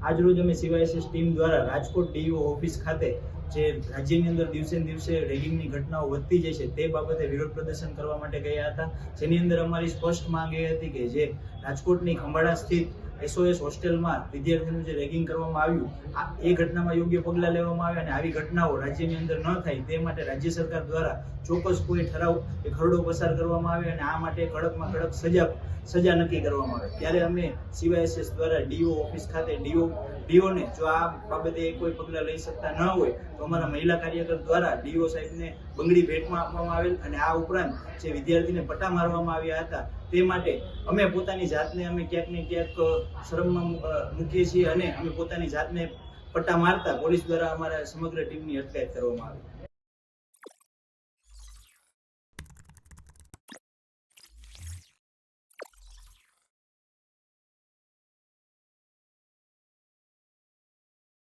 આજરોજ અમે CYSS team દ્વારા રાજકોટ ડીઈઓ ઓફિસ ખાતે જે રાજ્યની અંદર દિવસે ને દિવસે રેગિંગની ઘટનાઓ વધતી જાય છે તે બાબતે વિરોધ પ્રદર્શન કરવા માટે ગયા હતા. જેની અંદર અમારી સ્પષ્ટ માંગ એ હતી કે જે રાજકોટની ખંભાળા સ્થિત એસઓએસ હોસ્ટેલમાં વિદ્યાર્થીનું જે રેગિંગ કરવામાં આવ્યું, આ એ ઘટનામાં યોગ્ય પગલાં લેવામાં આવે અને આવી ઘટનાઓ રાજ્યની અંદર ન થાય, તે માટે રાજ્ય સરકાર દ્વારા ચોક્કસ કોઈ ઠરાવ કે ખરડો પસાર કરવામાં આવે અને આ માટે કડકમાં કડક સજા સજા નક્કી કરવામાં આવે. ત્યારે અમે સીવાયએસએસ દ્વારા ડીઓ ઓફિસ ખાતે, ડીઓ ડીઓને જો આ બાબતે કોઈ પગલાં લઈ શકતા ન હોય, તો અમારા મહિલા કાર્યકર દ્વારા ડીઓ સાહેબને બંગડી ભેટમાં આપવામાં આવેલ અને આ ઉપરાંત જે વિદ્યાર્થીને પટ્ટા મારવામાં આવ્યા હતા, તે માટે અમે પોતાની જાતને અમે ક્યાંક ને ક્યાંક શરમમાં મૂકીએ છીએ અને અમે પોતાની જાતને પટ્ટા મારતા પોલીસ દ્વારા અમારા સમગ્ર ટીમની અટકાયત કરવામાં આવી.